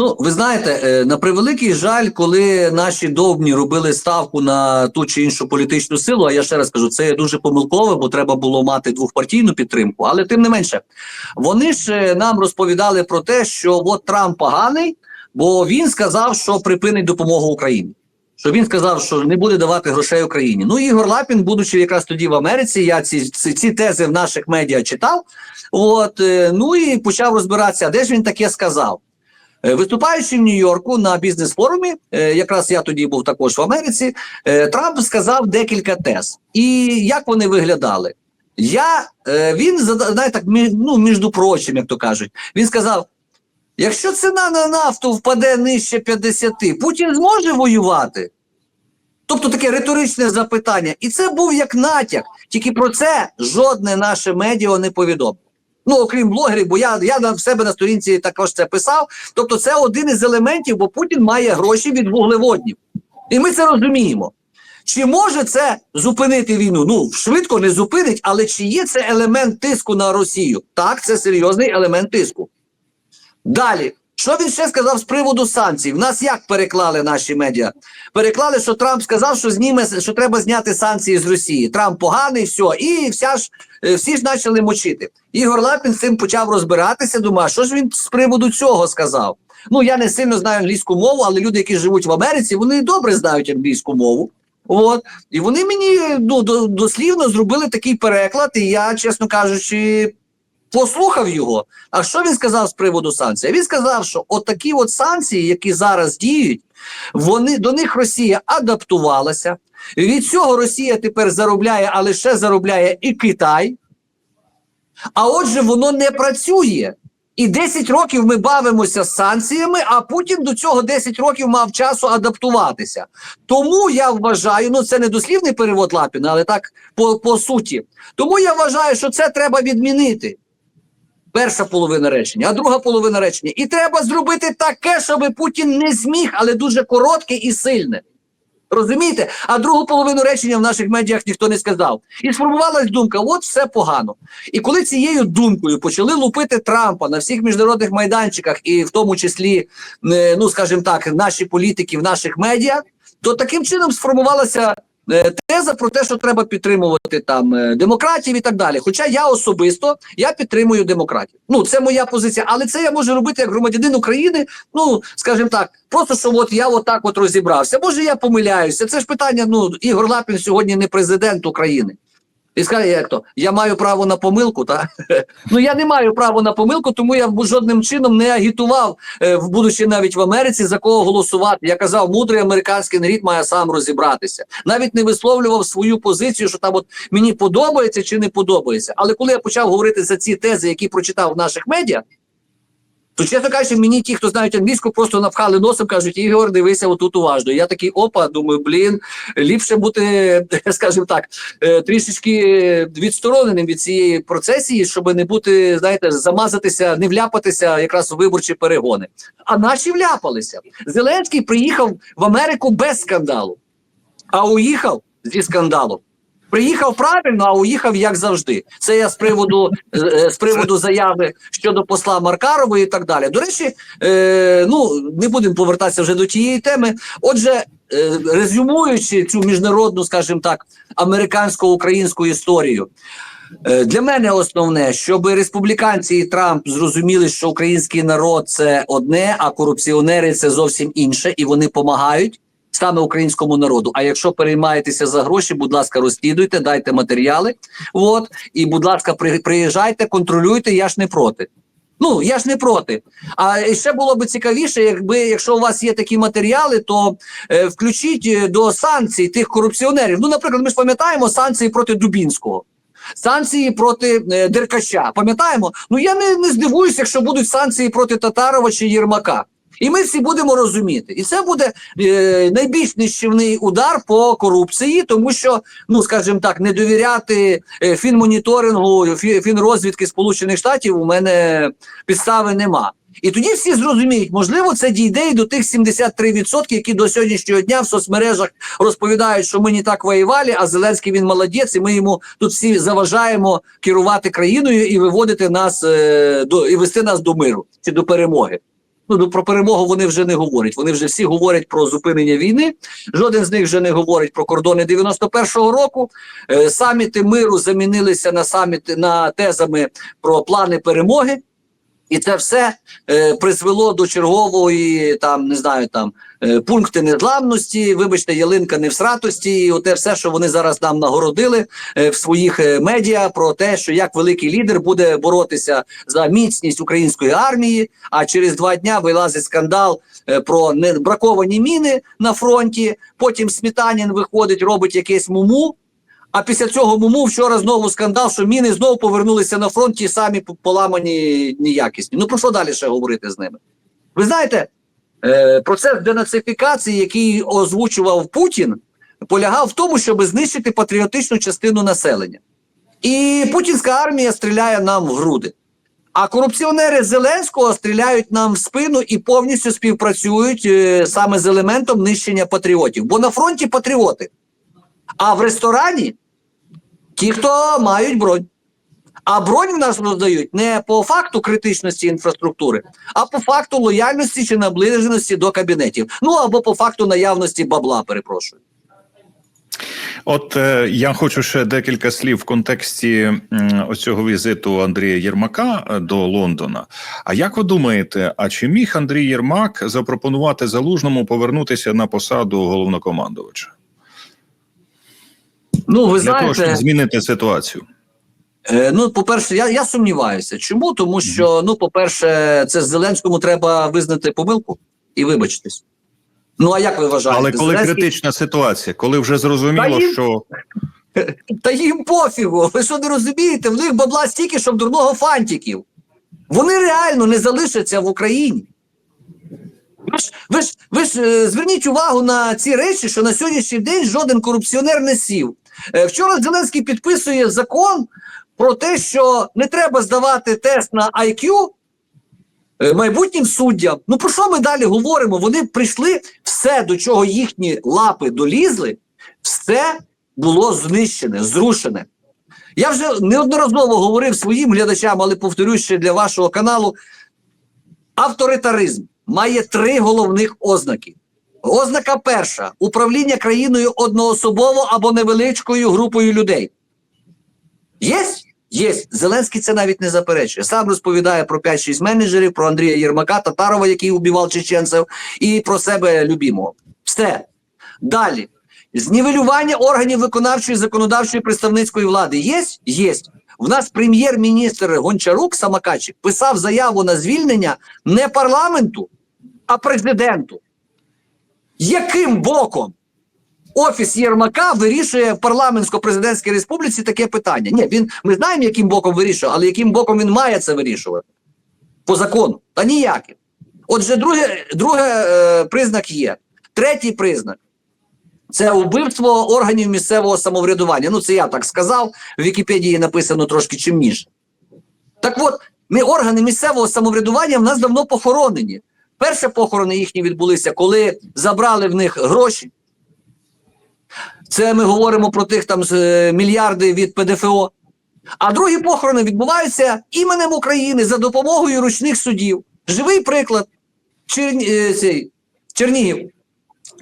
Ну, ви знаєте, е, на превеликий жаль, коли наші довбні робили ставку на ту чи іншу політичну силу, а я ще раз кажу, це дуже помилково, бо треба було мати двохпартійну підтримку. Але тим не менше, вони ж е, нам розповідали про те, що от Трамп поганий, бо він сказав, що припинить допомогу Україні. Що він сказав, що не буде давати грошей Україні. Ну Ігор Лапін, будучи якраз тоді в Америці, я ці, ці, ці тези в наших медіа читав. От е, ну і почав розбиратися, а де ж він таке сказав. Е, Виступаючи в Нью-Йорку на бізнес-форумі, е, якраз я тоді був також в Америці, е, Трамп сказав декілька тез. І як вони виглядали? Я, він знаєте, так, ну, між прочим, як то кажуть, він сказав: якщо ціна на нафту впаде нижче 50, Путін зможе воювати? Тобто таке риторичне запитання. І це був як натяк. Тільки про це жодне наше медіа не повідомило. Ну, окрім блогерів, бо я, я на себе на сторінці також це писав. Тобто, це один із елементів, бо Путін має гроші від вуглеводнів. І ми це розуміємо. Чи може це зупинити війну? Ну, швидко не зупинить, але чи є це елемент тиску на Росію? Так, це серйозний елемент тиску. Далі, що він ще сказав з приводу санкцій? В нас як переклали наші медіа? Переклали, що Трамп сказав, що зніме, що треба зняти санкції з Росії. Трамп поганий, все, і вся ж е, всі ж почали мочити. Ігор Лапін з цим почав розбиратися. Думаю, що ж він з приводу цього сказав? Ну я не сильно знаю англійську мову, але люди, які живуть в Америці, вони добре знають англійську мову. От і вони мені ну дослівно зробили такий переклад, і я, чесно кажучи, послухав його. А що він сказав з приводу санкцій? Він сказав, що от такі от санкції, які зараз діють, вони до них Росія адаптувалася. Від цього Росія тепер заробляє, але ще заробляє і Китай. А отже, воно не працює. І 10 років ми бавимося з санкціями, а Путін до цього 10 років мав часу адаптуватися. Тому я вважаю, ну це не дослівний перевод Лапіна, але так по, по суті. Тому я вважаю, що це треба відмінити. Перша половина речення, а друга половина речення. І треба зробити таке, щоб Путін не зміг, але дуже коротке і сильне. Розумієте? А другу половину речення в наших медіях ніхто не сказав. І сформувалась думка: от все погано. І коли цією думкою почали лупити Трампа на всіх міжнародних майданчиках, і в тому числі, е, ну скажімо так, наші політики в наших медіа, то таким чином сформувалася теза про те, що треба підтримувати там е, демократів і так далі. Хоча я особисто я підтримую демократів. Ну це моя позиція, але це я можу робити як громадянин України. Ну скажімо так, просто що от я отак от розібрався. Може, я помиляюся. Це ж питання. Ну Ігор Лапін сьогодні не президент України. І скаже, як то я маю право на помилку, так? ну я не маю права на помилку, тому я жодним чином не агітував, е, будучи навіть в Америці, за кого голосувати. Я казав, мудрий американський нарід має сам розібратися. Навіть не висловлював свою позицію, що там от мені подобається чи не подобається. Але коли я почав говорити за ці тези, які прочитав в наших медіа, то чесно кажучи, мені ті, хто знають англійську, просто напхали носом, кажуть, Ігор, дивися отут уважно. Я такий опа, думаю, блін, ліпше бути, скажімо так, е, трішечки відстороненим від цієї процесії, щоб не бути, знаєте, замазатися, не вляпатися якраз у виборчі перегони. А наші вляпалися. Зеленський приїхав в Америку без скандалу, а уїхав зі скандалом. Приїхав правильно, а уїхав як завжди. Це я з приводу е, з приводу заяви щодо посла Маркарової і так далі. До речі, е, ну не будемо повертатися вже до тієї теми. Отже, е, резюмуючи цю міжнародну, скажімо так, американсько-українську історію. е, Для мене основне, щоб республіканці і Трамп зрозуміли, що український народ це одне, а корупціонери це зовсім інше, і вони допомагають саме українському народу. А якщо переймаєтеся за гроші, будь ласка, розслідуйте, дайте матеріали. От і, будь ласка, приїжджайте, контролюйте. Я ж не проти. Ну я ж не проти. А ще було б цікавіше, якби якщо у вас є такі матеріали, то е, включіть е, до санкцій тих корупціонерів. Ну, наприклад, ми ж пам'ятаємо санкції проти Дубінського. Санкції проти е, Деркача. Пам'ятаємо? Ну я не, не здивуюся, якщо будуть санкції проти Татарова чи Єрмака. І ми всі будемо розуміти. І це буде е, найбільш нищівний удар по корупції, тому що, ну скажімо так, не довіряти е, фінмоніторингу, фі, фінрозвідки Сполучених Штатів у мене підстави нема. І тоді всі зрозуміють, можливо, це дійде і до тих 73%, які до сьогоднішнього дня в соцмережах розповідають, що ми не так воювали, а Зеленський він молодець, і ми йому тут всі заважаємо керувати країною і виводити нас е, до і вести нас до миру чи до перемоги. Ну ну, про перемогу вони вже не говорять. Вони вже всі говорять про зупинення війни. Жоден з них вже не говорить про кордони 91-го року. Е, саміти миру замінилися на саміти на тезами про плани перемоги. І це все е, призвело до чергової там не знаю там е, пункти незламності. Вибачте, ялинка не в сратості. І оте все, що вони зараз нам нагородили е, в своїх е, медіа про те, що як великий лідер буде боротися за міцність української армії. А через два дня вилазить скандал е, про небраковані міни на фронті. Потім Смітанін виходить, робить якесь муму. А після цього муму вчора знову скандал, що міни знову повернулися на фронт, ті самі поламані неякісні. Ну про що далі ще говорити з ними? Ви знаєте, е, процес денацифікації, який озвучував Путін, полягав в тому, щоб знищити патріотичну частину населення. І путінська армія стріляє нам в груди. А корупціонери Зеленського стріляють нам в спину і повністю співпрацюють е, саме з елементом нищення патріотів. Бо на фронті патріоти. А в ресторані ті, хто мають бронь. А бронь в нас роздають не по факту критичності інфраструктури, а по факту лояльності чи наближеності до кабінетів. Ну або по факту наявності бабла, перепрошую. От е, я хочу ще декілька слів в контексті м, оцього візиту Андрія Єрмака е, до Лондона. А як ви думаєте, а чи міг Андрій Єрмак запропонувати залужному повернутися на посаду головнокомандувача Ну, ви для того, щоб змінити ситуацію? е, ну, по-перше, я, я сумніваюся. Чому? Тому що, ну, по-перше, це Зеленському треба визнати помилку і вибачитись. Ну, а як ви вважаєте? Але коли Зеленський- критична ситуація, коли вже зрозуміло, Та їм- що Та їм пофігу. Ви що не розумієте? В них бабла стільки, щоб дурного фантиків. Вони реально не залишаться в Україні. Ви ж, ви ж, ви ж е, зверніть увагу на ці речі, що на сьогоднішній день жоден корупціонер не сів. Е, вчора Зеленський підписує закон про те, що не треба здавати тест на IQ е, майбутнім суддям. Ну про що ми далі говоримо? Вони прийшли все, до чого їхні лапи долізли, все було знищене, зрушене. Я вже неодноразово говорив своїм глядачам, але повторюю ще для вашого каналу. Авторитаризм має три головних ознаки. Ознака перша управління країною одноособово або невеличкою групою людей. Є? Є. Зеленський це навіть не заперечує. Сам розповідає про 5-6 менеджерів, про Андрія Єрмака, Татарова, який убивав чеченців, і про себе любімого. Все. Далі. Знівелювання органів виконавчої, законодавчої представницької влади є? Є. В нас прем'єр-міністр Гончарук Самакачик писав заяву на звільнення не парламенту, а президенту. Яким боком офіс Єрмака вирішує в парламентсько-президентській республіці таке питання? Ні, він ми знаємо, яким боком вирішує, але яким боком він має це вирішувати по закону? Та ніяким. Отже, друге, друге е, признак є. Третій признак це вбивство органів місцевого самоврядування. Ну, це я так сказав. В Вікіпедії написано трошки чимніше. Так от, ми органи місцевого самоврядування в нас давно похоронені. Перші похорони їхні відбулися, коли забрали в них гроші. Це ми говоримо про тих там е, мільярди від ПДФО. А другі похорони відбуваються іменем України за допомогою ручних судів. Живий приклад. Черні, е, цей, Чернігів.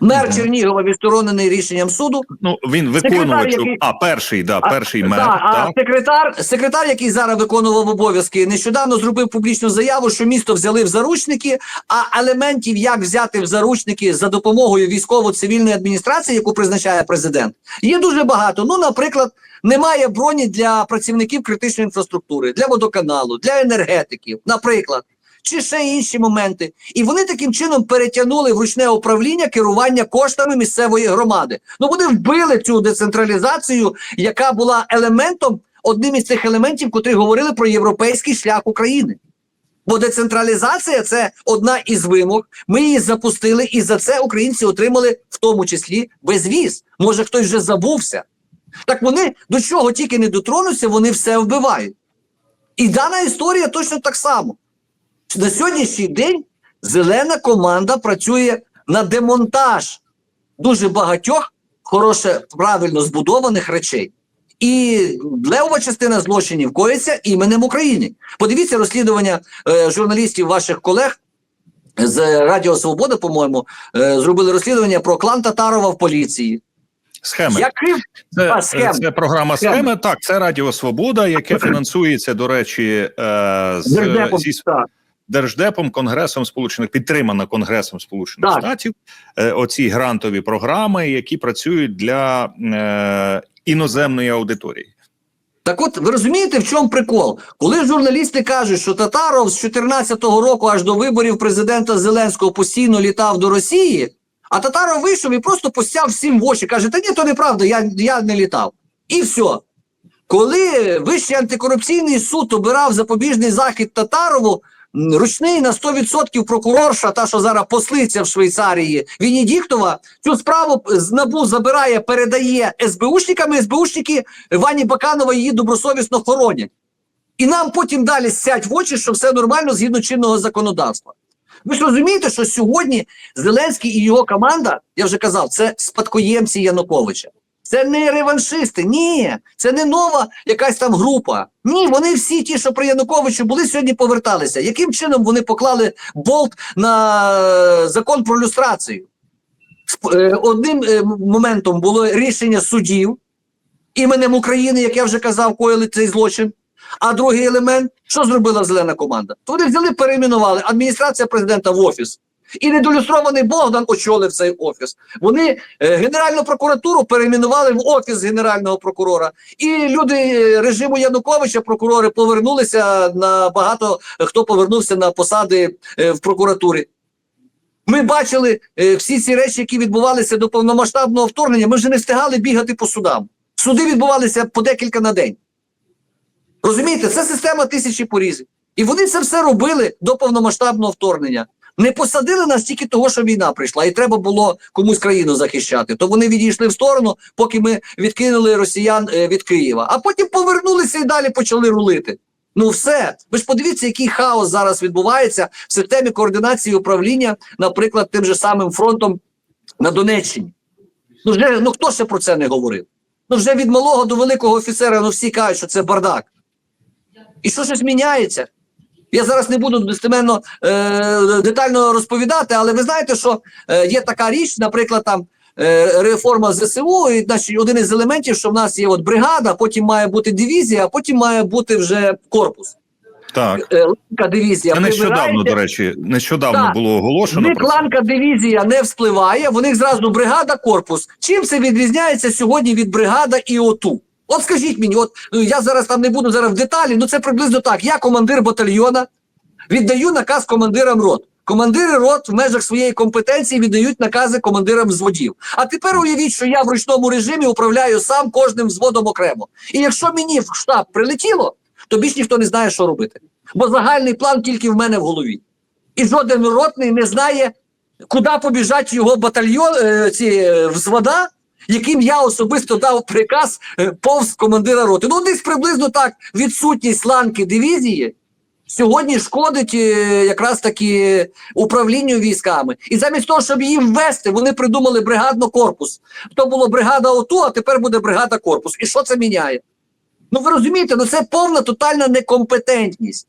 Мер. Чернігова відсторонений рішенням суду. ну він виконувач. який- А перший, да, А, перший мер. да, а секретар, секретар, який зараз виконував обов'язки, нещодавно зробив публічну заяву, що місто взяли в заручники, а елементів, як взяти в заручники за допомогою військово-цивільної адміністрації, яку призначає президент, є дуже багато. Ну, наприклад, немає броні для працівників критичної інфраструктури, для водоканалу, для енергетиків, наприклад. Чи ще інші моменти, і вони таким чином перетягнули в ручне управління керування коштами місцевої громади. Ну вони вбили цю децентралізацію, яка була елементом, одним із цих елементів, котрі говорили про європейський шлях України. Бо децентралізація це одна із вимог. Ми її запустили, і за це українці отримали в тому числі безвіз. Може, хтось вже забувся. Так вони до чого тільки не дотронуться, вони все вбивають. І дана історія точно так само. На сьогоднішній день зелена команда працює на демонтаж дуже багатьох хороше, правильно збудованих речей. І левова частина злочинів коїться іменем України. Подивіться розслідування е, журналістів ваших колег з Радіо Свобода, по-моєму, е, зробили розслідування про клан Татарова в поліції. Схеми. Яким Це, А, схеми. це програма Схеми. схеми. Так, це Радіо Свобода, яке фінансується, до речі, е, з, Держдепом, зі так. Держдепом, Конгресом Сполучених підтримана Конгресом Сполучених Так. Штатів. Е, оці грантові програми, які працюють для е, іноземної аудиторії. Так от ви розумієте, в чому прикол? Коли журналісти кажуть, що Татаров з 2014 року аж до виборів президента Зеленського постійно літав до Росії, а Татаров вийшов і просто постяв всім в очі, каже: Та ні, то неправда, я, я не літав. І все. Коли Вищий антикорупційний суд обирав запобіжний захід Татарову, ручний на 100% прокурорша, та що зараз послиця в Швейцарії, Венедіктова, цю справу з НАБУ забирає, передає СБУшникам, і СБУшники Вані Баканова її добросовісно хоронять. І нам потім далі сять в очі, що все нормально згідно чинного законодавства. Ви ж розумієте, що сьогодні Зеленський і його команда, я вже казав, це спадкоємці Януковича. Це не реваншисти, ні, це не нова якась там група. Ні, вони всі ті, що при Януковичу були, сьогодні поверталися. Яким чином вони поклали болт на е, закон про люстрацію? Е, Одним е, моментом було рішення судів іменем України, як я вже казав, коїли цей злочин. А другий елемент, що зробила зелена команда? То вони взяли, перейменували адміністрація президента в офіс. І недолюстрований Богдан очолив цей офіс. Вони е, Генеральну прокуратуру перейменували в офіс генерального прокурора. І люди е, режиму Януковича, прокурори, повернулися на багато хто повернувся на посади е, в прокуратурі. Ми бачили всі ці речі, які відбувалися до повномасштабного вторгнення. Ми вже не встигали бігати по судам. Суди відбувалися по декілька на день. Розумієте, це система тисячі порізів. І вони це все робили до повномасштабного вторгнення. Не посадили нас тільки того, що війна прийшла, і треба було комусь країну захищати. То вони відійшли в сторону, поки ми відкинули росіян е, від Києва. А потім повернулися і далі почали рулити. Ну все. Ви ж подивіться, який хаос зараз відбувається в системі координації управління, наприклад, тим же самим фронтом на Донеччині. Ну вже ну хто ще про це не говорив? Ну вже від малого до великого офіцера, ну всі кажуть, що це бардак. І що щось міняється? Я зараз не буду достеменно е, детально розповідати, але ви знаєте, що е, є така річ, наприклад, там е, реформа ЗСУ, і значить, один із елементів, що в нас є от бригада, потім має бути дивізія, а потім має бути вже корпус. Так, Е, ланка дивізія. це нещодавно, до речі, нещодавно Так. було оголошено. них ланка дивізія не вспливає, в них зразу бригада, корпус. Чим це відрізняється сьогодні від бригада і ОТУ? От скажіть мені, от ну, я зараз там не буду зараз в деталі, ну це приблизно так. Я командир батальйона, віддаю наказ командирам рот. Командири рот в межах своєї компетенції віддають накази командирам взводів. А тепер уявіть, що я в ручному режимі управляю сам кожним взводом окремо. І якщо мені в штаб прилетіло, то більш ніхто не знає, що робити. Бо загальний план тільки в мене в голові. І жоден ротний не знає, куди побіжать його батальйон, е, ці е, взвода, яким я особисто дав приказ е, повз командира роти. Ну, десь приблизно так відсутність ланки дивізії сьогодні шкодить е, якраз таки управлінню військами. І замість того, щоб її ввести, вони придумали бригадно корпус. То було бригада ОТУ, а тепер буде бригада корпус. І що це міняє? Ну ви розумієте, ну це повна тотальна некомпетентність.